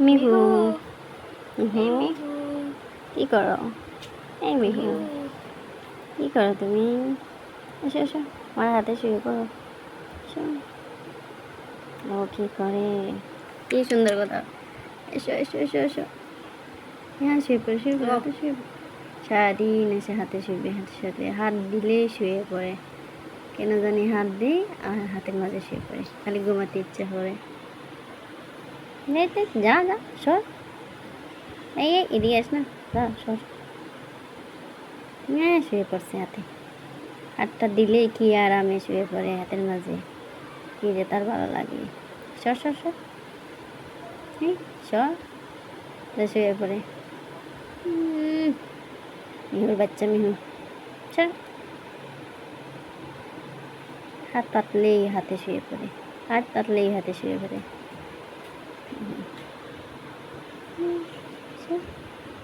মিহু। মিহু। কি করো? এই মিহু। কি করো তুমি? এসো এসো। আমার হাতে শুয়ে পড়ো। ও কি করে? কি সুন্দর কথা। এসো এসো এসো এসো। হ্যাঁ শুয়ে পড়ে শুয়ে পড়ে হাতে শুয়ে। সারাদিন এসে হাতে শুয়ে হাতে সাথে হাত দিলে শুয়ে পড়ে। কেন জানি হাত দিই আর হাতের মাঝে শুয়ে পড়ে। খালি ঘুমাতে ইচ্ছে করে। তো, যা যা সর এই এদিকে আস না যা সর হ্যাঁ শুয়ে পড়ছে হাতে হাতটা দিলেই কি আরামে শুয়ে পড়ে হাতের মাঝে কি যে তার ভালো লাগে সর সর সর এই সর শুয়ে পড়ে মিহুর বাচ্চা মিহু চল হাত পাতলেই হাতে শুয়ে পড়ে হাত পাতলেই হাতে শুয়ে পড়ে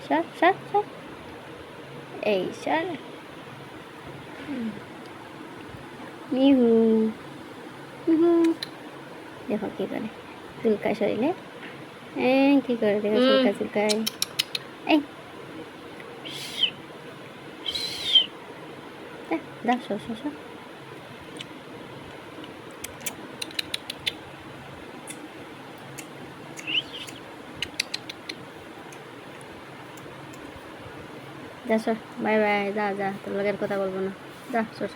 সর সর সর এই সর। মিহু। মিহু দেখো কি করে। চুলকায় শরীরে এই কি করে দেখো চুলকা চুলকায় এই যা সর সর সর। যা সর। বাই বাই যা যা তোর লগের কথা বলব না। যা সর।